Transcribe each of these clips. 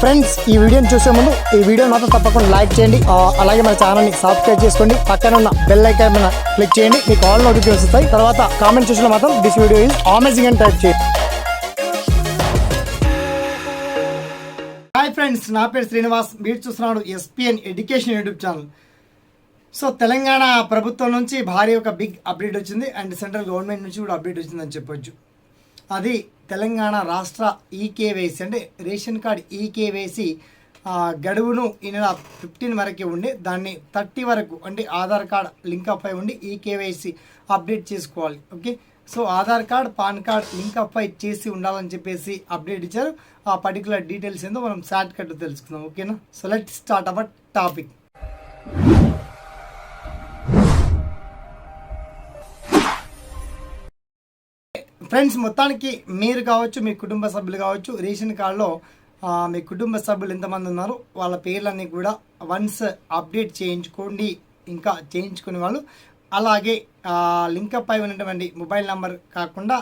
Friends ఈ వీడియోని చూసే ముందు ఈ వీడియో మాత్రం తప్పకుండా లైక్ చేయండి. అలాగే మన ఛానల్ని సబ్స్క్రైబ్ చేసుకోండి. పక్కన ఉన్న బెల్ ఐకాన్ మీద క్లిక్ చేయండి. మీకు ఆల్ నోటిఫికేషన్ వస్తాయి. తర్వాత కామెంట్ చూసిన మాత్రం దిస్ వీడియో ఈజ్ అమేజింగ్ అని టైప్ చేయండి. హాయ్ ఫ్రెండ్స్ నా పేరు శ్రీనివాస్. మీరు చూస్తున్నాడు SPN education YouTube channel so Telangana ప్రభుత్వం నుంచి భారీ ఒక బిగ్ అప్డేట్ వచ్చింది. అండ్ సెంట్రల్ గవర్నమెంట్ నుంచి కూడా అప్డేట్ వచ్చిందని చెప్పొచ్చు. అది తెలంగాణ రాష్ట్ర ఈకేవైసీ అంటే రేషన్ కార్డ్ ఈకేవైసీ గడువును ఈ నెల ఫిఫ్టీన్ వరకే ఉండి దాన్ని థర్టీ వరకు అంటే ఆధార్ కార్డ్ లింక్ అప్ అయి ఉండి ఈకేవైసీ అప్డేట్ చేసుకోవాలి. Okay? So Aadhaar card PAN card link up అయి చేసి ఉండాలని చెప్పేసి అప్డేట్ ఇచ్చారు. ఆ పర్టికులర్ డీటెయిల్స్ ఏందో మనం షార్ట్ కట్ తెలుసుకుందాం. ఓకేనా? So let start our topic. Friends మొత్తానికి మీరు కావచ్చు మీ కుటుంబ సభ్యులు కావచ్చు రేషన్ కార్డులో మీ కుటుంబ సభ్యులు ఎంతమంది ఉన్నారు వాళ్ళ పేర్లన్నీ కూడా వన్స్ అప్డేట్ చేయించుకోండి. ఇంకా చేయించుకునే వాళ్ళు అలాగే లింకప్ అయి ఉన్నటువంటి మొబైల్ నెంబర్ కాకుండా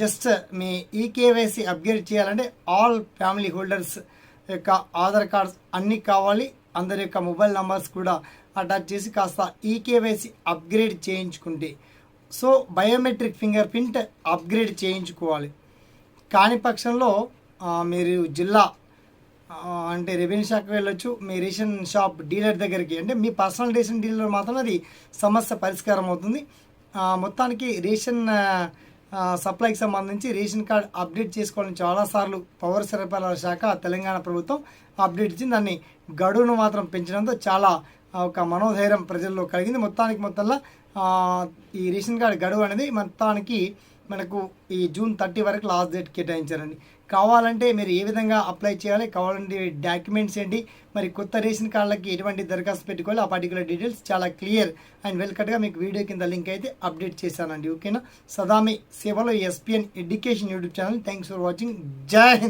జస్ట్ మీ ఈకేవైసీ అప్గ్రేడ్ చేయాలంటే ఆల్ ఫ్యామిలీ హోల్డర్స్ యొక్క ఆధార్ కార్డ్స్ అన్నీ కావాలి. అందరి యొక్క మొబైల్ నెంబర్స్ కూడా అటాచ్ చేసి కాస్త ఈకేవైసీ అప్గ్రేడ్ చేయించుకుంటే. So biometric fingerprint upgrade చేయించుకోవాలి. కాని పక్షంలో మీరు జిల్లా అంటే రెవెన్యూ శాఖకు వెళ్ళొచ్చు. మీ రేషన్ షాప్ డీలర్ దగ్గరికి. అంటే మీ పర్సనల్ రేషన్ డీలర్ మాత్రం అది సమస్య పరిష్కారం అవుతుంది. మొత్తానికి రేషన్ సప్లైకి సంబంధించి రేషన్ కార్డ్ అప్డేట్ చేసుకోవాలని చాలాసార్లు పౌర సరఫరాల శాఖ తెలంగాణ ప్రభుత్వం అప్డేట్ ఇచ్చింది. దాన్ని గడువును మాత్రం పెంచడంతో చాలా ఒక మనోధైర్యం ప్రజల్లో కలిగింది. మొత్తానికి మొత్తంలో ఈ రేషన్ కార్డు గడువు అనేది మొత్తానికి మనకు ఈ జూన్ థర్టీ వరకు లాస్ట్ డేట్ కేటాయించారండి. కావాలంటే మీరు ఏ విధంగా అప్లై చేయాలి కావాలంటే డాక్యుమెంట్స్ ఏంటి మరి కొత్త రేషన్ కార్డులకి ఎటువంటి దరఖాస్తు పెట్టుకోవాలి ఆ పర్టికులర్ డీటెయిల్స్ చాలా క్లియర్ అండ్ వెల్కట్గా మీకు వీడియో కింద లింక్ అయితే అప్డేట్ చేశానండి. ఓకేనా? సదామి సేవలో SPN education YouTube channel. Thanks for watching. జై హింద్!